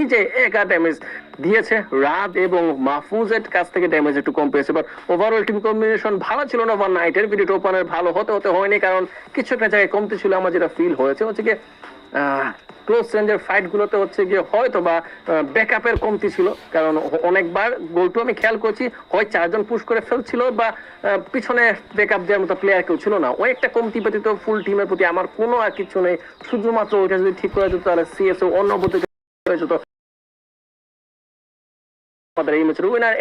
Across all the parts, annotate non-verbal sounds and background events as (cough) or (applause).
নিজে একা ড্যামেজ দিয়েছে রাত এবং মাহফুজের কাছ থেকে ড্যামেজ একটু কম পেয়েছে। বাট ওভারঅল টিম কম্বিনেশন ভালো ছিল না ওভার নাইটের ভিডিওটা ওপেনের ভালো হতে হতে হয়নি কারণ কিছু একটা জায়গায় কমতে ছিল আমার যেটা ফিল হয়েছে। হচ্ছে কি ক্লোজ রেঞ্জের ফাইট গুলোতে হচ্ছে গিয়ে হয়তো বা ব্যাকআপের কমতি ছিল। কারণ অনেকবার গোলটু আমি খেয়াল করছি, হয় চারজন পুশ করে ফেলছিল বা পিছনে ব্যাকআপ দেওয়ার মতো প্লেয়ার কেউ ছিল না। ওই একটা কমতি ব্যতীত ফুল টিমের প্রতি আমার কোনো আর কিছু নেই। শুধুমাত্র ওইটা যদি ঠিক করে দিত তাহলে সিএসও অন্য von der Immersluna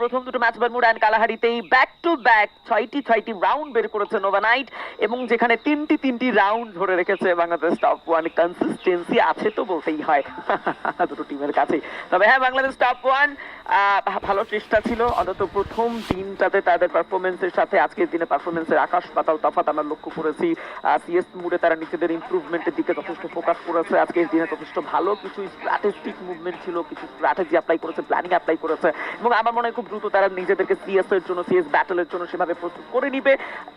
প্রথম দুটো ম্যাচ অ্যান্ড কালাহারিতেই ব্যাক টু ব্যাক ছয়টি ছয়টি রাউন্ড বের করেছে নোভা নাইট এবং যেখানে তিনটি তিনটি রাউন্ড ধরে রেখেছে বাংলাদেশ টপ ওয়ান কনসিস্টেন্সি আছে তো বলতেই হয়, (laughs) দুটো টিমের তবে হ্যাঁ বাংলাদেশ টপ ওয়ান ভালো চেষ্টা ছিল। অন্তত প্রথম দিনটাতে তাদের পারফরমেন্সের সাথে আজকের দিনে পারফরমেন্সের আকাশ পাতাল তফাৎ আমরা লক্ষ্য করেছি। সিএস মুডে তারা নিজেদের ইমপ্রুভমেন্টের দিকে যথেষ্ট ফোকাস করেছে। আজকের দিনে যথেষ্ট ভালো কিছু স্ট্র্যাটেজিক মুভমেন্ট ছিল, কিছু স্ট্র্যাটেজি অ্যাপ্লাই করেছে প্ল্যানিং অ্যাপ্লাই করেছে, এবং আমার মনে হয় খুব দ্রুত তারা নিজেদেরকে সিএস এর জন্য সিএস ব্যাটলের জন্য সেভাবে প্রস্তুত করে নিবে।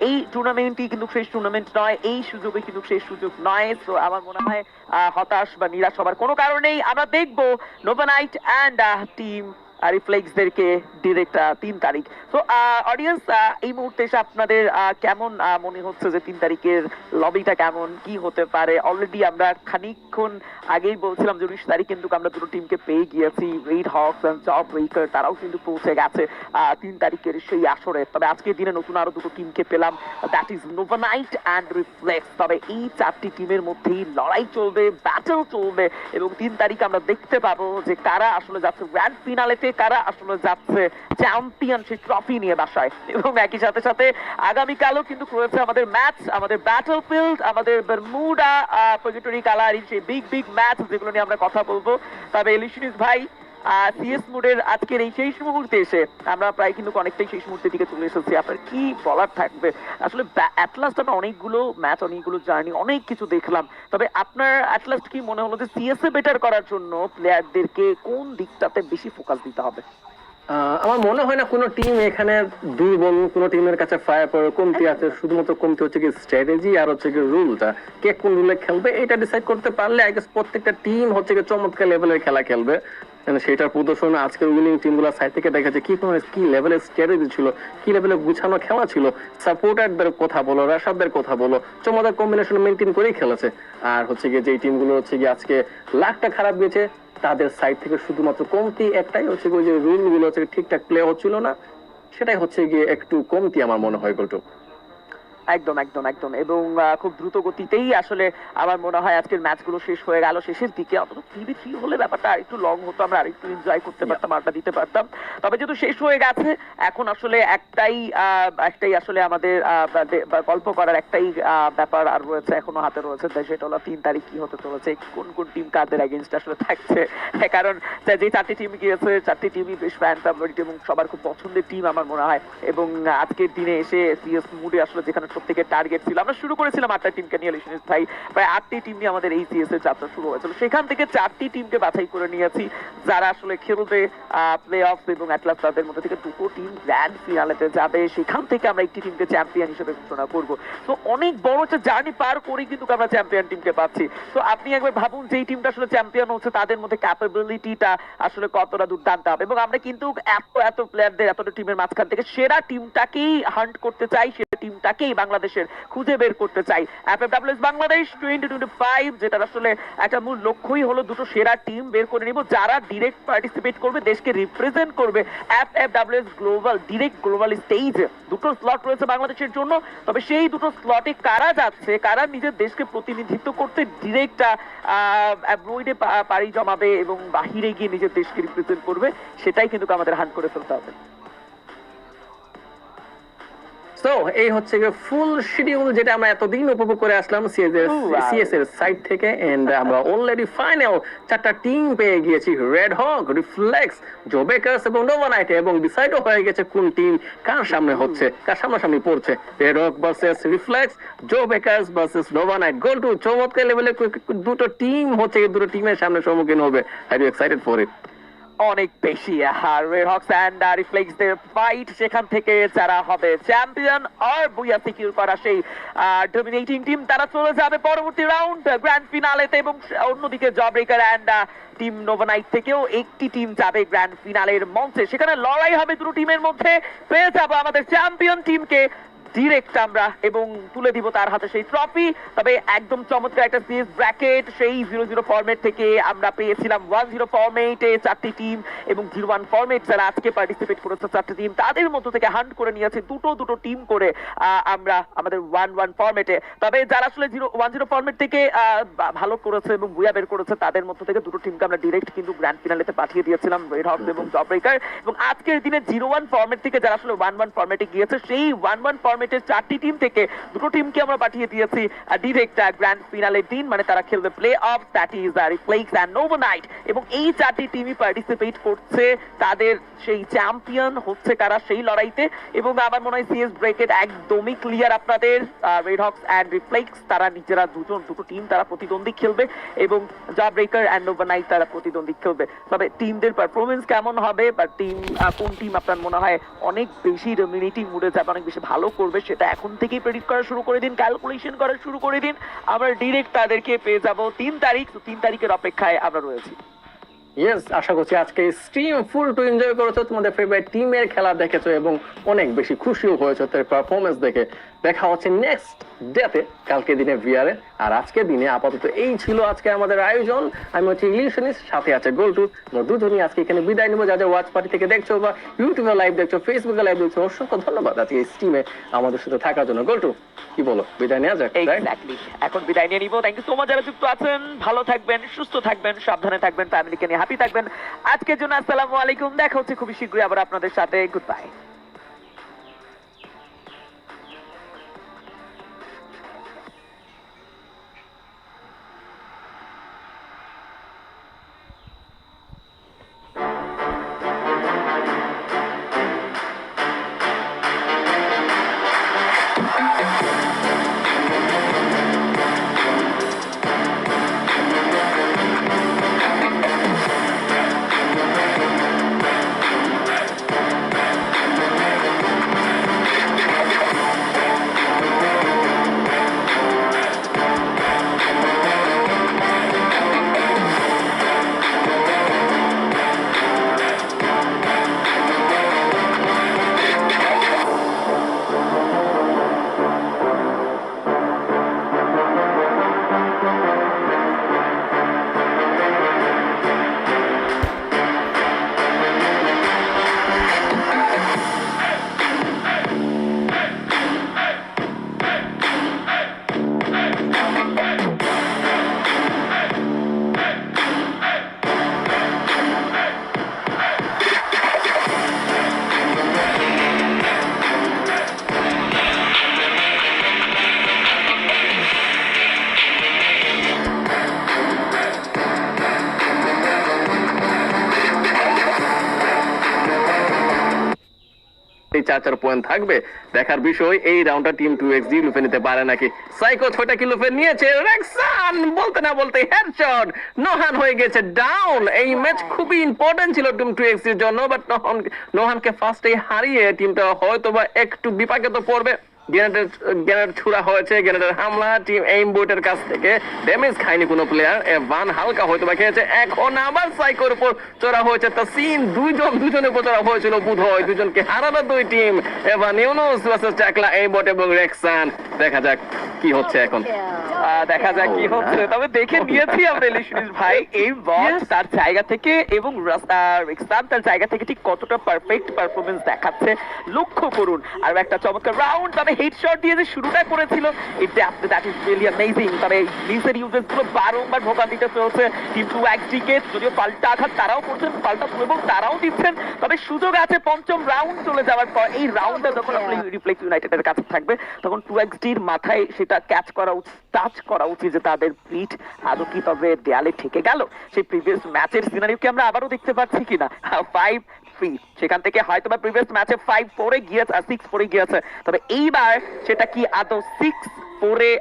এই টুর্নামেন্টই কিন্তু শেষ টুর্নামেন্ট নয়, এই সুযোগে কিন্তু শেষ সুযোগ নয়। তো আমার মনে হয় হতাশ বা নিরাশ হবার কোনো কারণেই আমরা দেখব নোভানাইট অ্যান্ড টিম রিফ্লেক্সদেরকে ডিরেক্ট তিন তারিখ। তো অডিয়েন্স এই মুহূর্তে এসে আপনাদের কেমন মনে হচ্ছে যে তিন তারিখের লবিটা কেমন, কি হতে পারে? অলরেডি আমরা খানিকক্ষণ আগেই বলছিলাম যে উনিশ তারিখ কিন্তু আমরা দুটো টিমকে পেয়ে গিয়েছি রেড হকস অ্যান্ড জব তারাও কিন্তু পৌঁছে গেছে তিন তারিখের সেই আসরে। তবে আজকের দিনে নতুন আরও দুটো টিমকে পেলাম that is Novanight and Reflex তবে এই চারটি টিমের মধ্যেই লড়াই চলবে ব্যাটল চলবে, এবং তিন তারিখ আমরা দেখতে পাবো যে কারা আসলে যাচ্ছে গ্র্যান্ড ফিনালেতে কারা আসলে যাচ্ছে চ্যাম্পিয়নশিপ ট্রফি নিয়ে বাসায়। এবং একই সাথে সাথে আগামীকালও কিন্তু রয়েছে আমাদের ম্যাচ আমাদের ব্যাটল ফিল্ড আমাদের বারমুডা প্রজেক্টরি কালারি সেই বিগ বিগ ম্যাচ যেগুলো নিয়ে আমরা কথা বলব। তবে ইলিশনিস ভাই সিএস মুডের আজকের এই শেষ মুহূর্তে এসে আমরা প্রায় কিন্তু অনেকটাই শেষ মুহূর্তের দিকে চলে এসেছি। আপনার কি বলার থাকবে? আসলে অ্যাটলাস্ট আমরা অনেকগুলো ম্যাচ অনেকগুলো জার্নি অনেক কিছু দেখলাম। তবে আপনার অ্যাটলাস্ট কি মনে হলো যে বেটার করার জন্য প্লেয়ারদেরকে কোন দিকটাতে বেশি ফোকাস দিতে হবে? আমার মনে হয় না কোনো টিম এখানে দুর্বল কোনো টিমের কাছে ফায়ার পাওয়ার কমতি আছে। শুধুমাত্র কমতি হচ্ছে কি স্ট্র্যাটেজি আর হচ্ছে কি রুলটা কে কোন রুলে খেলবে এটা ডিসাইড করতে পারলে আই গেস প্রত্যেকটা টিম হচ্ছে কি চমৎকার লেভেলের খেলা খেলবে। সেটার প্রদর্শন আজকের উইনিং টিমগুলো সাইড থেকে দেখা দেখেছে কি কি লেভেলের স্ট্র্যাটেজি ছিল? কি লেভেলে গুছানো খেলা ছিল? সাপোর্টারদের কথা বলো রাশাদদের কথা বলো, চমৎকার কম্বিনেশন মেনটেন করেই খেলেছে। আর হচ্ছে গিয়ে যে টিমগুলো হচ্ছে গিয়ে আজকে লাখটা খারাপ গেছে তাদের সাইড থেকে শুধুমাত্র কমতি একটাই হচ্ছে গিয়ে যে রুলগুলো হচ্ছে ঠিকঠাক প্লে হচ্ছিল না। সেটাই হচ্ছে গিয়ে একটু কমতি আমার মনে হয় গোলটু একদম একদম একদম। এবং খুব দ্রুত গতিতেই আসলে আমার মনে হয় আজকের ম্যাচগুলো শেষ হয়ে গেল শেষের দিকে। অন্তত টিভি থ্রি হলে ব্যাপারটা আরেকটু লং হতো আমরা আরেকটু এনজয় করতে পারতাম আড্ডা দিতে পারতাম। তবে যেহেতু শেষ হয়ে গেছে এখন আসলে একটাই একটাই আসলে আমাদের গল্প করার একটাই ব্যাপার আর রয়েছে এখনও হাতে রয়েছে সেটা হলো তিন তারিখ কি হতে চলেছে কোন কোন টিম কাদের এগেনস্ট আসলে থাকছে। (laughs) কারণ যে- যে চারটি টিম গিয়েছে চারটি টিমই বেশ ফ্যান ফেভারিট এবং সবার খুব পছন্দের টিম আমার মনে হয়। এবং আজকের দিনে এসে সিএস মুডে আসলে যেখানে থেকে টার্গেট ছিল। আমরা শুরু করেছিলাম আটটা টিমকে নিয়ে লিশনিস ভাই, প্রায় আটটি টিম নিয়ে আমাদের এই সিএস এর যাত্রা শুরু হয়েছিল। সেখান থেকে চারটি টিমকে বাছাই করে নিয়েছি, যারা আসলে খেলবে প্লে অফ এবং অ্যাটলাস তাদের মধ্যে থেকে দুটো টিম গ্র্যান্ড ফিনালেতে যাবে। সেখান থেকে আমরা একটি টিমকে চ্যাম্পিয়ন হিসেবে ঘোষণা করব। তো অনেক বড় একটা জার্নি পার করে কিন্তু আমরা চ্যাম্পিয়ন টিমকে পাচ্ছি। তো আপনি একবার ভাবুন, যেই টিমটা আসলে চ্যাম্পিয়ন হচ্ছে, তাদের মধ্যে ক্যাপাবিলিটিটা আসলে কতটা দুর্দান্ত হবে? এবং আমরা কিন্তু এত এত প্লেয়ারদের এতটা টিমের মাঝখান থেকে সেরা টিমটাকেই হান্ট করতে চাই, সেরা টিমটাকেই বাংলাদেশের খুঁজে বের করতে চাই। FFWS Bangladesh twenty twenty five যেটা আসলে একটা মূল লক্ষ্যই হলো দুটো সেরা টিম বের করে নিব, যারা ডিরেক্ট পার্টিসিপেট করবে, দেশকে রিপ্রেজেন্ট করবে এফএফডব্লিউএস গ্লোবাল ডিরেক্ট গ্লোবাল স্টেজে দুটো স্লট রয়েছে বাংলাদেশের জন্য, তবে সেই দুটো স্লটে কারা যাচ্ছে, কারা নিজের দেশকে প্রতিনিধিত্ব করতে ডিরেক্ট অ্যাব্রয়েডে পাড়ি জমাবে এবং বাহিরে গিয়ে নিজের দেশকে রিপ্রেজেন্ট করবে, সেটাই কিন্তু আমাদের হান করে ফেলতে হবে। সো এই হচ্ছে ফুল শিডিউল যেটা আমরা এতদিন উপভোগ করে আসলাম সিএস এর সাইড থেকে এন্ড আমরা অলরেডি ফাইনাল চারটা টিম পেয়ে গিয়েছি রেড হক রিফ্লেক্স জোবেকার্স এবং নোভানাইট এবং ডিসাইডও হয়ে গেছে কোন টিম কার সামনে হচ্ছে কার সামনাসামনি পড়ছে। Red Hawk versus Reflex Job Breakers versus Novanight গোল টু চমৎকার লেভেলে দুটো টিম হচ্ছে দুটো টিমের সামনে সম্মুখীন হবে। Are you excited for it অনেক বেশি আর রেড অ্যান্ড রিফ্লেক্স দের ফাইট সেখান থেকে যারা হবে চ্যাম্পিয়ন আর বুয়া সিকিউর করা সেই ডমিনেটিং টিম তারা চলে যাবে পরবর্তী রাউন্ড গ্র্যান্ড ফিনালেতে এবং অন্যদিকে Job Breaker and team Novanight থেকেও একটি টিম যাবে গ্র্যান্ড ফিনালের মঞ্চে। সেখানে লড়াই হবে দুটো টিমের মধ্যে। পেয়ে যাব আমাদের চ্যাম্পিয়ন টিমকে ডিরেক্ট আমরা এবং তুলে দিব তার হাতে সেই ট্রফি তবে একদম চমৎকার একটা সিরিজ ব্র্যাকেট সেই জিরো জিরো ফরম্যাট থেকে আমরা পেয়েছিলাম ওয়ান জিরো ফরম্যাটে চারটি টিম এবং জিরো ওয়ান ফরম্যাট যারা আজকে পার্টিসিপেট করেছে চারটি টিম তাদের মধ্য থেকে হান্ট করে নিয়েছে দুটো দুটো টিম করে আমরা আমাদের ওয়ান ওয়ান ফরম্যাটে তবে যারা আসলে জিরো ওয়ান জিরো ফরম্যাট থেকে ভালো করেছে এবং বুয়া বের করেছে, তাদের মধ্য থেকে দুটো টিমকে আমরা ডিরেক্ট কিন্তু গ্র্যান্ড ফিনালেতে পাঠিয়ে দিয়েছিলাম রেড হকস এবং জব ব্রেকার এবং আজকের দিনে জিরো ওয়ান ফরম্যাট থেকে যারা আসলে ওয়ান ওয়ান ফরম্যাটে গিয়েছে, সেই ওয়ান ওয়ান ফরম্যাটের চারটি টিম থেকে দুটো টিমকে আমরা পাঠিয়ে দিয়েছি। ডিরেক্ট গ্র্যান্ড ফিনালের দিন মানে তারা খেলবে play off that is Reflex and Novanight এবং এই চারটি টিমই পার্টিসিপেট করছে তাদের সেই চ্যাম্পিয়ন হচ্ছে কারা সেই লড়াইতে। এবং আমার মনে হয় সিএস ব্রেকেট একদমই ক্লিয়ার আপনাদের। রেড হক্স অ্যান্ড রিফ্লেক্স তারা নিজেরা দুজন, দুটো টিম তারা প্রতিদ্বন্দ্বী খেলবে। এবং জব ব্রেকার অ্যান্ড নোভানাইট তারা প্রতিদ্বন্দ্বী খেলবে। তবে টিমদের পারফরমেন্স কেমন হবে? বা টিম কোন টিম আপনার মনে হয় অনেক বেশি ডমিনেটিং মুডে যাবে, অনেক বেশি ভালো করবে? সেটা এখন থেকেই প্রেডিক্ট করা শুরু করে দিন ক্যালকুলেশন করা শুরু করে দিন। আমরা ডিরেক্ট তাদেরকে পেয়ে যাব তিন তারিখ তিন তারিখের অপেক্ষায় আমরা রয়েছি। ইয়েস আশা করছি আজকে স্ট্রিম ফুল টু এনজয় করেছ, তোমাদের ফেভারিট টিমের খেলা দেখেছ এবং অনেক বেশি খুশিও হয়েছো তাদের পারফরমেন্স দেখে। দেখা হচ্ছে নেক্সট ডেতে কালকে দিনে ভিআরে আর আজকে দিনে আপাতত এই ছিল আজকে আমাদের আয়োজন। আমি হচ্ছে ইলিশনিস সাথে আছে গোল্টু আমরা দুজনই আজকে এখানে বিদায় নেব। যা যা ওয়াচ পার্টি থেকে দেখছ বা ইউটিউবে লাইভ দেখছ ফেসবুকে লাইভ দেখছ, অসংখ্য ধন্যবাদ আজকে এই স্ট্রিমে আমাদের সাথে থাকার জন্য। গোল্টু কি বলো? বিদায় নেওয়া যাক এখন বিদায় নিয়ে নিব। থ্যাংক ইউ সো মাচ যারা যুক্ত আছেন। ভালো থাকবেন, সুস্থ থাকবেন, সাবধানে থাকবেন ফ্যামিলিকে নিয়ে হ্যাপি থাকবেন। আজকের জন্য আসসালামু আলাইকুম। দেখা হচ্ছে খুবই শীঘ্রই আবার আপনাদের সাথে। গুড বাই এই চার চার পয়েন্ট থাকবে। দেখার বিষয় এই রাউন্ডটা টিম টু এক্স জি লুফে নিতে পারে নাকি? সাইকো ছয়টা কি লুফে নিয়েছে? রেক্সান বলতে না বলতে হেডশট নোহান হয়ে গেছে ডাউন এই ম্যাচ খুবই ইম্পর্টেন্ট ছিল টিম টু এক্সের জন্য বাট নোহান নোহানকে ফার্স্টে হারিয়ে টিমটা হয়তো বা একটু বিপাকে তো পড়বে। গ্রেনেডের গ্রেনেড ছুড়া হয়েছে গ্রেনেডের হামলা টিম এইম কাছ থেকে ড্যামেজ খায়নি কোনো প্লেয়ার ভান হালকা হয়তো বা খেয়েছে, এখন আবার সাইকোর উপর চড়া হয়েছে। তা সিন দুইজন দুজনের উপর চড়া হয়েছিল বুধ হয় দুজনকে হারানো দুই টিম এবার নিউনোস ভার্সেস এইম এবং রেক্সান দেখা যাক। কি হচ্ছে এখন? দেখা যাক কি হচ্ছে। তবে দেখে নিয়েছি আমরা ইলিশনিস ভাই এই বল তার জায়গা থেকে এবং রিক্সান তার জায়গা থেকে ঠিক কতটা পারফেক্ট পারফরমেন্স দেখাচ্ছে লক্ষ্য করুন। আর একটা চমৎকার রাউন্ড তবে হেডশট দিয়ে যে শুরুটা করেছিল এটা দ্যাট ইজ রিয়েলি অ্যামেজিং তবে মিসের ইউজেসগুলো বারংবার ভোগান্তিতে চলছে। কিন্তু একদিকে যদিও পাল্টা আঘাত তারাও করছেন পাল্টা এবং তারাও দিচ্ছেন তবে সুযোগ আছে পঞ্চম রাউন্ড চলে যাওয়ার পর এই রাউন্ডটা যখন আপনি রিফ্লেক্স ইউনাইটেডের কাছে থাকবে তখন টু এক্স ডির মাথায় সেটা ক্যাচ করা উচিত টাচ করা উচিত যে তাদের পিঠ আদৌ কি তবে দেয়ালে ঠেকে গেল? সেই প্রিভিয়াস ম্যাচের সিনারিও কি আমরা আবারও দেখতে পাচ্ছি কিনা? ফাইভ থ্রি সেখান থেকে হয়তো বা প্রিভিয়াস ম্যাচে ফাইভ ফোরে গিয়েছে সিক্স ফোরে গিয়েছে। তবে এইবার সেটা কি আদৌ সিক্স ফোরে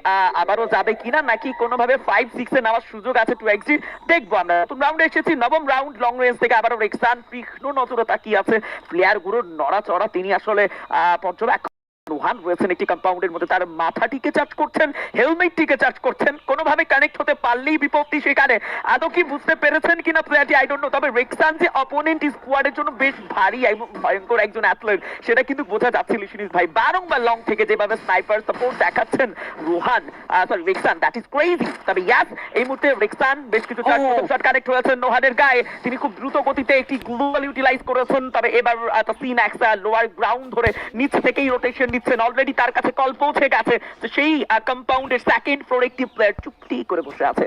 আবারও যাবে কিনা, নাকি কোনোভাবে ফাইভ সিক্সে নেওয়ার সুযোগ আছে টু এক্সিট দেখব আমরা। নতুন এসেছি, নবম রাউন্ড লং রেঞ্জ থেকে আবারও রেক্সান তীক্ষ্ণ তাকিয়ে আছে। প্লেয়ারগুলোর নড়াচড়া, তিনি আসলে পর্যবেক্ষণ রোহান রয়েছেন একটি কম্পাউন্ডের মধ্যে। তার মাথাটিকে চার্জ করছেন হেলমেটটিকে চার্জ করছেন। কোনোভাবে কানেক্ট হতে পারলেই বিপত্তি সেখানে। আদৌ কি বুঝতে পেরেছেন কিনা প্লেয়ারটি আই ডোন্ট নো তবে রেক্সান যে অপোনেন্ট স্কোয়াডের জন্য বেশ ভারী এবং ভয়ঙ্কর একজন অ্যাথলেট সেটা কিন্তু বোঝা যাচ্ছিল সিরিজ ভাই। বারংবার লং থেকে যেভাবে স্নাইপার সাপোর্ট দেখাচ্ছেন Rohan sorry রেক্সান that is crazy তবে ইয়াস এই মুহূর্তে রেক্সান বেশ কিছু. শট কানেক্ট হয়েছেন নোহানের গায়ে। তিনি খুব দ্রুত গতিতে একটি গ্লোবাল ইউটিলাইজ করেছেন। তবে এবার সিন একটা লোয়ার গ্রাউন্ড ধরে নিচ থেকেই রোটেশন নিচ্ছেন অলরেডি তার কাছে কল পৌঁছে গেছে। তো সেই কম্পাউন্ডের সেকেন্ড ফ্লোর একটি প্লেয়ার চুপটি করে বসে আছে।